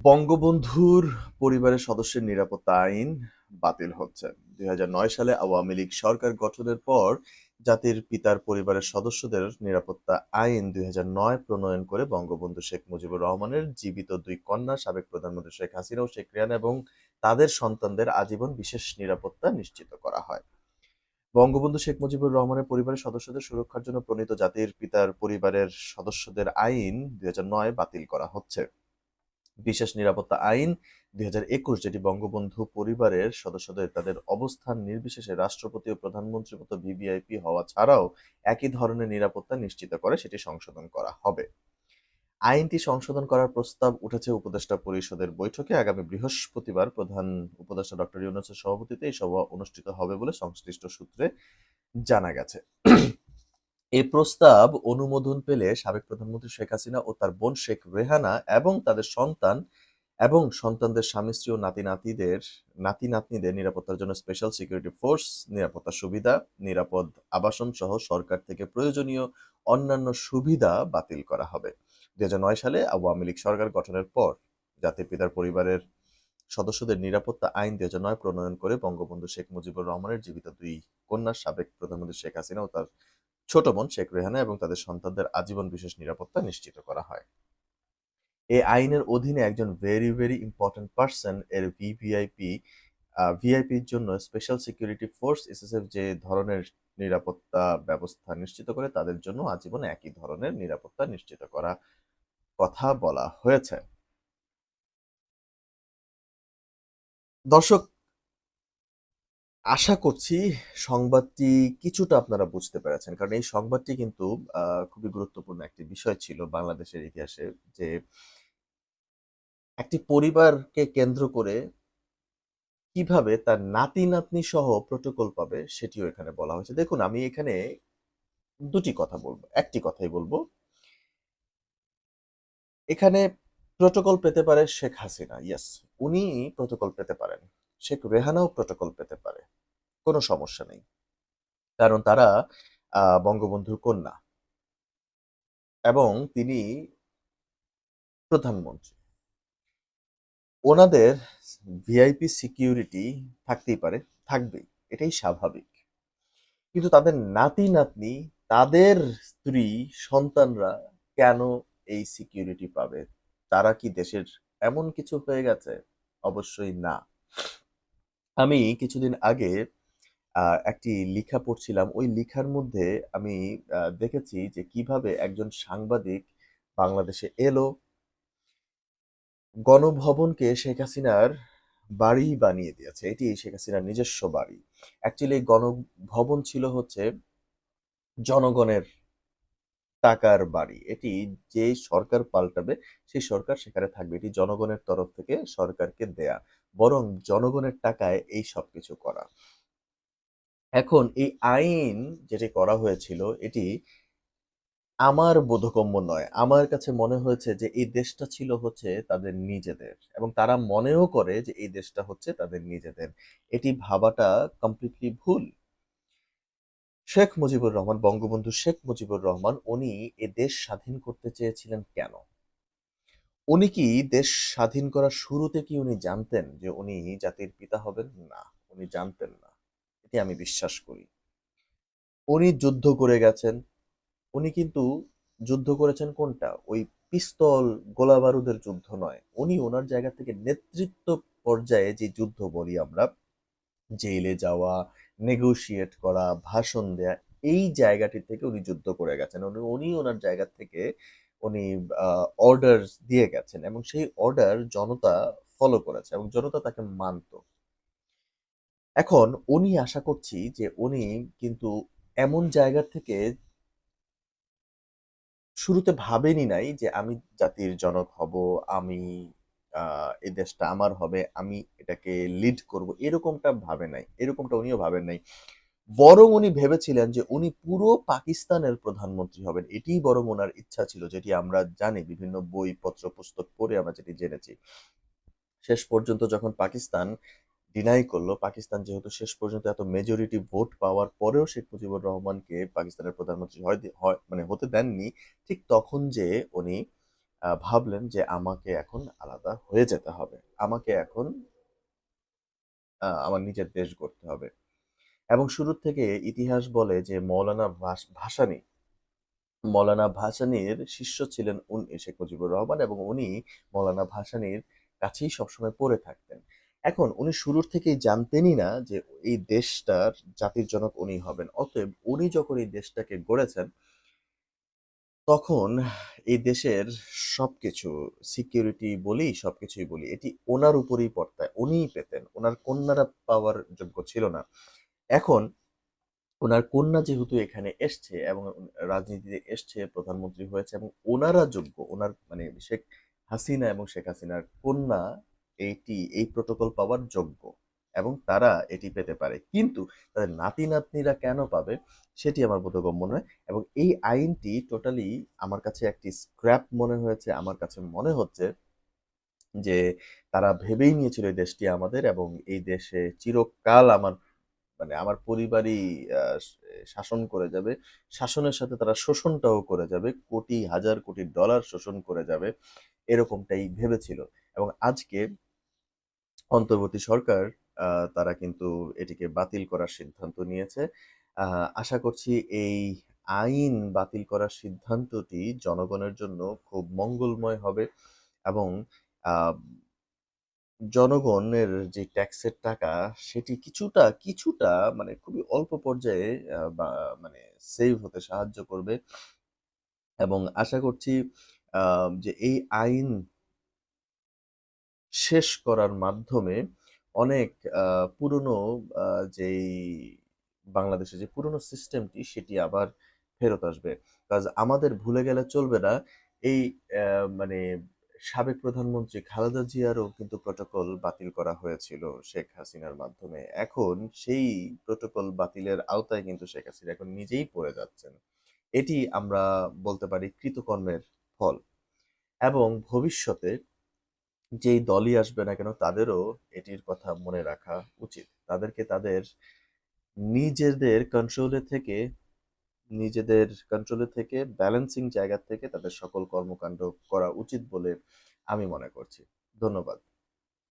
বঙ্গবন্ধুর পরিবারের সদস্যের নিরাপত্তা আইন বাতিল হচ্ছে। দুই হাজার নয় সালে আওয়ামী লীগ সরকার গঠনের পর জাতির পিতার পরিবারের সদস্যদের নিরাপত্তা আইন দুই হাজার নয় প্রণয়ন করে বঙ্গবন্ধু শেখ মুজিবুর রহমানের জীবিত দুই কন্যা সাবেক প্রধানমন্ত্রী শেখ হাসিনা ও শেখ রেহানা এবং তাদের সন্তানদের আজীবন বিশেষ নিরাপত্তা নিশ্চিত করা হয়। বঙ্গবন্ধু শেখ মুজিবুর রহমানের পরিবারের সদস্যদের সুরক্ষার জন্য প্রণীত জাতির পিতার পরিবারের সদস্যদের আইন দুই হাজার নয় বাতিল করা হচ্ছে। বিশেষ নিরাপত্তা আইন দু হাজার একুশ, যেটি বঙ্গবন্ধু পরিবারের সদস্যদের তাদের অবস্থান নির্বিশেষে রাষ্ট্রপতি ও প্রধানমন্ত্রী মতো ভিভিআইপি হওয়া ছাড়াও একই ধরনের নিরাপত্তা নিশ্চিত করে সেটি সংশোধন করা হবে। আইনটি সংশোধন করার প্রস্তাব উঠেছে উপদেষ্টা পরিষদের বৈঠকে। আগামী বৃহস্পতিবার প্রধান উপদেষ্টা ডক্টর ইউনুসের সভাপতিতে এই সভা অনুষ্ঠিত হবে বলে সংশ্লিষ্ট সূত্রে জানা গেছে। এই প্রস্তাব অনুমোদন পেলে সাবেক প্রধানমন্ত্রী শেখ হাসিনা ও তার বোন শেখ রেহানা এবং তাদের সন্তান এবং সন্তানদের স্বামী, স্ত্রী ও নাতি নাতিদের, নাতি নাতনিদের নিরাপত্তার জন্য স্পেশাল সিকিউরিটি ফোর্স নিরাপত্তা সুবিধা, নিরাপদ আবাসন সহ সরকার থেকে প্রয়োজনীয় অন্যান্য সুবিধা বাতিল করা হবে। দুই হাজার নয় সালে আওয়ামী লীগ সরকার গঠনের পর জাতির পিতার পরিবারের সদস্যদের নিরাপত্তা আইন নয় প্রণয়ন করে বঙ্গবন্ধু শেখ মুজিবুর রহমানের জীবিত দুই কন্যা সাবেক প্রধানমন্ত্রী শেখ হাসিনা ও তার ছোট বোন শেখ রেহানা এবং তাদের সন্তানদের আজীবন বিশেষ নিরাপত্তা নিশ্চিত করা হয়। এই আইনের অধীনে একজন ভেরি ভেরি ইম্পর্টেন্ট পার্সন এর ভিভিআইপি ভিআইপির জন্য স্পেশাল সিকিউরিটি ফোর্স এসএসএফ যে ধরনের নিরাপত্তা ব্যবস্থা নিশ্চিত করে, তাদের জন্য আজীবন একই ধরনের নিরাপত্তা নিশ্চিত করা কথা বলা হয়েছে। দর্শক আশা করছি সংবাদটি কিছুটা আপনারা বুঝতে পেরেছেন। কারণ এই সংবাদটি কিন্তু খুবই গুরুত্বপূর্ণ একটি বিষয় ছিল বাংলাদেশের ইতিহাসে যে একটি পরিবারকে কেন্দ্র করে কীভাবে তার নাতি নাতনি সহ প্রোটোকল পাবে সেটিও এখানে বলা হয়েছে। দেখুন, আমি এখানে দুটি কথা বলব, একটি কথাই বলব। এখানে প্রোটোকল পেতে পারে শেখ হাসিনা ইয়াস উনি প্রোটোকল পেতে পারেন। শেখ রেহানাও প্রোটোকল পেতে পারে। কোনো সমস্যা নেই। কারণ তারা বঙ্গবন্ধুর কন্যা। এবং তিনি প্রধানমন্ত্রী। ওনাদের ভিআইপি সিকিউরিটি থাকতেই পারে, থাকবেই। এটাই স্বাভাবিক। কিন্তু তাদের নাতি, নাতনি, তাদের স্ত্রী, সন্তানরা কেন এই সিকিউরিটি পাবে? তারা কি দেশের এমন কিছু হয়ে গেছে? অবশ্যই না। আমি কিছুদিন আগে একটি লিখা পড়ছিলাম। ওই লিখার মধ্যে আমি দেখেছি যে কীভাবে একজন সাংবাদিক বাংলাদেশে এলো। গণভবনকে শেখ হাসিনার বাড়ি বানিয়ে দিয়েছে। এটি শেখ হাসিনার নিজস্ব বাড়ি। অ্যাকচুয়ালি গণভবন ছিল হচ্ছে জনগণের টাকার বাড়ি। এটি যে সরকার পাল্টাবে, সেই সরকার সেখানে থাকবে। এটি জনগণের তরফ থেকে সরকারকে দেয়া। বরং জনগণের টাকায় এই সব কিছু করা। এখন এই আইন যেটি করা হয়েছিল, এটি আমার বোধগম্য নয়। আমার কাছে মনে হয়েছে যে এই দেশটা ছিল হচ্ছে তাদের নিজেদের এবং তারা মনেও করে যে এই দেশটা হচ্ছে তাদের নিজেদের। এটি ভাবাটা কমপ্লিটলি ভুল। শেখ মুজিবুর রহমান, বঙ্গবন্ধু শেখ মুজিবুর রহমান, উনি এ দেশ স্বাধীন করতে চেয়েছিলেন কেন? উনি কি দেশ স্বাধীন করার শুরুতে কি উনি জানতেন যে উনি জাতির পিতা হবেন? না, উনি জানতেন না। এটি আমি বিশ্বাস করি। উনি যুদ্ধ করে গেছেন। উনি কিন্তু যুদ্ধ করেছেন কোনটা? ওই পিস্তল গোলা বারুদের যুদ্ধ নয়। উনি ওনার জায়গা থেকে নেতৃত্ব পর্যায়ে যে যুদ্ধ বলি আমরা, জেলে যাওয়া নেগোশিয়েট করা, ভাষণ দেয়া, এই জায়গাটি থেকে উনি যুদ্ধ করে গেছেন। উনি ওনার জায়গা থেকে উনি অর্ডার দিয়ে গেছেন এবং সেই অর্ডার জনতা ফলো করেছে এবং জনতা তাকে মানত। এখন উনি আশা করছি যে উনি কিন্তু এমন জায়গা থেকে শুরুতে ভাবেনি নাই যে আমি জাতির জনক হব, আমি আহ এই দেশটা আমার হবে, আমি এটাকে লিড করব, এরকমটা ভাবে নাই, এরকমটা উনিও ভাবেন নাই। বরং উনি ভেবেছিলেন যে উনি পুরো পাকিস্তানের প্রধানমন্ত্রী হবেন। এটিই বরং ওনার ইচ্ছা ছিল, যেটি আমরা জানি, বিভিন্ন বই, পত্র, পুস্তক পড়ে আমরা যেটি জেনেছি। শেষ পর্যন্ত যখন পাকিস্তান ডিনাই করল, পাকিস্তান যেহেতু শেষ পর্যন্ত এত মেজরিটি ভোট পাওয়ার পরেও শেখ মুজিবুর রহমানকে পাকিস্তানের প্রধানমন্ত্রী হয় মানে হতে দেননি, ঠিক তখন যে উনি ভাবলেন যে আমাকে এখন আলাদা হয়ে যেতে হবে। আমাকে এখন আমার নিজের দেশ গড়তে হবে। এবং শুরু থেকে ইতিহাস বলে যে মৌলানা ভাস- ভাসানী, মৌলানা ভাসানীর শিষ্য ছিলেন শেখ মুজিবুর রহমান এবং উনি মৌলানা ভাসানীর কাছেই সবসময় পড়ে থাকতেন। এখন উনি শুরুর থেকেই জানতেনই না যে এই দেশটার জাতির জনক উনি হবেন। অতএব উনি যখন এই দেশটাকে গড়েছেন, তখন এই দেশের সবকিছু সিকিউরিটি বলি সবকিছুই বলি, এটি ওনার উপরেই পড়তায়, উনিই পেতেন। ওনার কন্যারা পাওয়ার যোগ্য ছিল না। এখন ওনার কন্যা যেহেতু এখানে এসছে এবং রাজনীতিতে এসছে, প্রধানমন্ত্রী হয়েছে এবং ওনারা যোগ্য, ওনার মানে শেখ হাসিনা এবং শেখ হাসিনার কন্যা এইটি এই প্রোটোকল পাওয়ার যোগ্য এবং তারা এটি পেতে পারে। কিন্তু তাদের নাতি নাতনিরা কেন পাবে সেটি আমার বোধগম্য নয় এবং এই আইনটি টোটালি আমার কাছে একটি স্ক্র্যাপ মনে হয়েছে, আমার কাছে মনে হচ্ছে যে তারা ভেবেই নিয়েছিল এই দেশটি আমাদের এবং এই দেশে চিরকাল আমার মানে আমার পরিবারই শাসন করে যাবে। শাসনের সাথে তারা শোষণটাও করে যাবে। কোটি, হাজার কোটি ডলার শোষণ করে যাবে। এরকমটাই ভেবেছিল। এবং আজকে অন্তর্বর্তী সরকার তারা কিন্তু এটিকে বাতিল করার সিদ্ধান্ত নিয়েছে। আশা করছি এই আইন বাতিল করার সিদ্ধান্তটি জনগণের জন্য খুব মঙ্গলময় হবে এবং জনগণের যে ট্যাক্সের টাকা, সেটি কিছুটা কিছুটা মানে খুবই অল্প পর্যায়ে বা মানে সেভ হতে সাহায্য করবে। এবং আশা করছি যে এই আইন শেষ করার মাধ্যমে অনেক পুরনো যেই বাংলাদেশে যে পুরনো সিস্টেমটি সেটি আবার ফেরত আসবে। কাজ আমাদের ভুলে গেলে চলবে না। এই মানে সাবেক প্রধানমন্ত্রী খালেদা জিয়ারও কিন্তু প্রটোকল বাতিল করা হয়েছিল শেখ হাসিনার মাধ্যমে। এখন সেই প্রটোকল বাতিলের আওতায় কিন্তু শেখ হাসিনা এখন নিজেই পড়ে যাচ্ছেন। এটি আমরা বলতে পারি কৃতকর্মের ফল। এবং ভবিষ্যতে যেই দলই আসবে না কেন, তাদেরও এটির কথা মনে রাখা উচিত। তাদেরকে তাদের নিজেদের কন্ট্রোলে থেকে নিজেদের কন্ট্রোলে থেকে ব্যালেন্সিং জায়গা থেকে তাদের সকল কর্মকাণ্ড করা উচিত বলে আমি মনে করছি। ধন্যবাদ।